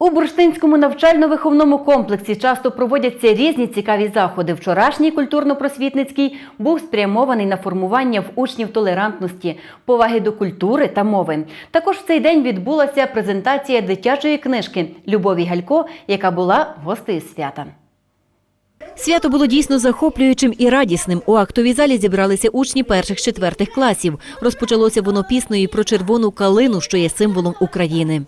У бурштинському навчально-виховному комплексі часто проводяться різні цікаві заходи. Вчорашній культурно-просвітницький був спрямований на формування в учнів толерантності, поваги до культури та мови. Також в цей день відбулася презентація дитячої книжки Любові Галько, яка була гостею свята. Свято було дійсно захоплюючим і радісним. У актовій залі зібралися учні перших четвертих класів. Розпочалося воно піснею про червону калину, що є символом України.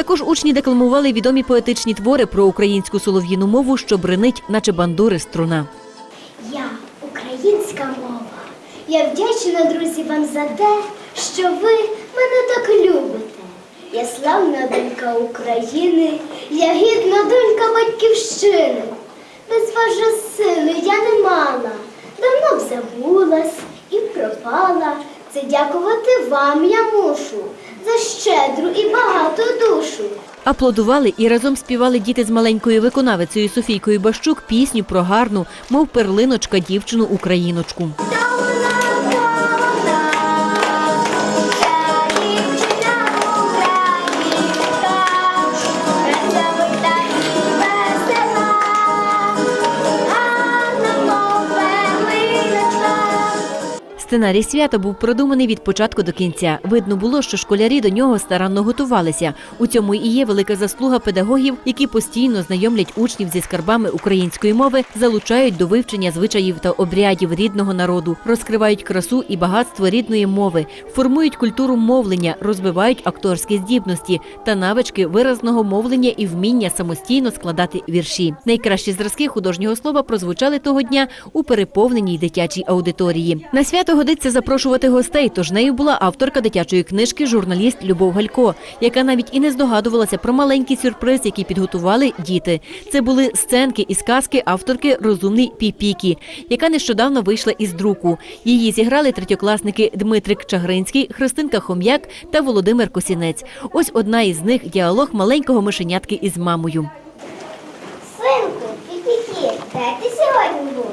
Також учні декламували відомі поетичні твори про українську солов'їну мову, що бренить, наче бандури струна. Я українська мова. Я вдячна, друзі, вам за те, що ви мене так любите. Я славна донька України, я гідна донька батьківщини. Без же сили я не мала, давно б забулась і пропала. Це дякувати вам я мушу за щедру і багату душу. Аплодували і разом співали діти з маленькою виконавицею Софійкою Бащук пісню про гарну, мов перлиночка дівчину україночку. Сценарій свята був продуманий від початку до кінця. Видно було, що школярі до нього старанно готувалися. У цьому і є велика заслуга педагогів, які постійно знайомлять учнів зі скарбами української мови, залучають до вивчення звичаїв та обрядів рідного народу, розкривають красу і багатство рідної мови, формують культуру мовлення, розвивають акторські здібності та навички виразного мовлення і вміння самостійно складати вірші. Найкращі зразки художнього слова прозвучали того дня у переповненій дитячій аудиторії. На свято годиться запрошувати гостей. Тож нею була авторка дитячої книжки, журналіст Любов Галько, яка навіть і не здогадувалася про маленький сюрприз, який підготували діти. Це були сценки із казки авторки Розумний Піпікі, яка нещодавно вийшла із друку. Її зіграли третьокласники Дмитрик Чагринський, Христинка Хом'як та Володимир Косінець. Ось одна із них діалог маленького мишенятки із мамою. Синку, піпіки, де ти сьогодні був?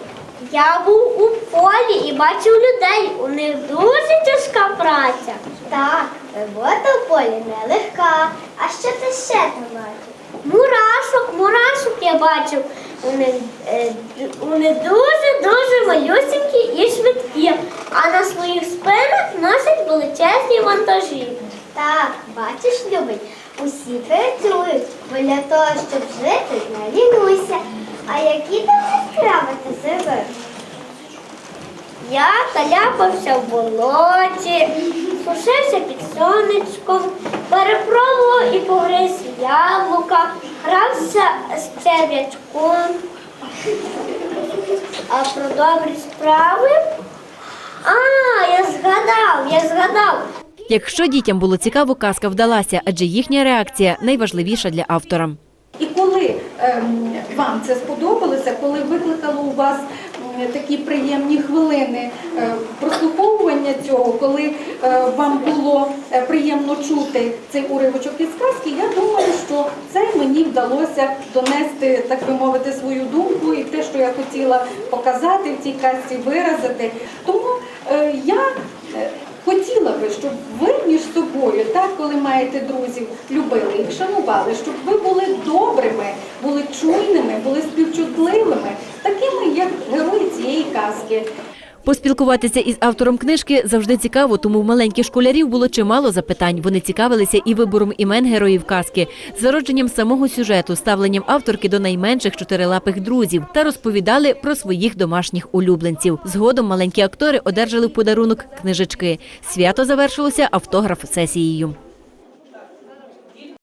Я був у полі і бачив людей. У них дуже тяжка праця. Так, робота в полі нелегка. А що ти ще там бачив? Мурашок, мурашок я бачив. Вони, е, вони дуже-дуже малюсенькі і швидкі, а на своїх спинах носять величезні вантажі. Так, бачиш, любий, усі працюють, бо для того, щоб жити, не лінуйся. А які там справи ти? Я таляпався в болоті, сушився під сонечком, перепробував і погриз яблука, грався з черв'ячком. А про добрі справи? А, я згадав, я згадав. Якщо дітям було цікаво, казка вдалася, адже їхня реакція найважливіша для автора. І коли ем, вам це сподобалося, коли викликало у вас такі приємні хвилини е, прослуховування цього, коли е, вам було е, приємно чути цей уривочок із сказки, я думаю, що це мені вдалося донести, так би мовити, свою думку і те, що я хотіла показати в цій казці, виразити. Тому е, я. е, Хотіла би, щоб ви між собою, так коли маєте друзів, любили їх, шанували, щоб ви були добрими, були чуйними, були співчутливими, герої цієї. Поспілкуватися із автором книжки завжди цікаво, тому в маленьких школярів було чимало запитань. Вони цікавилися і вибором імен героїв казки, зародженням самого сюжету, ставленням авторки до найменших чотирилапих друзів та розповідали про своїх домашніх улюбленців. Згодом маленькі актори одержали в подарунок книжечки. Свято завершилося автограф сесією.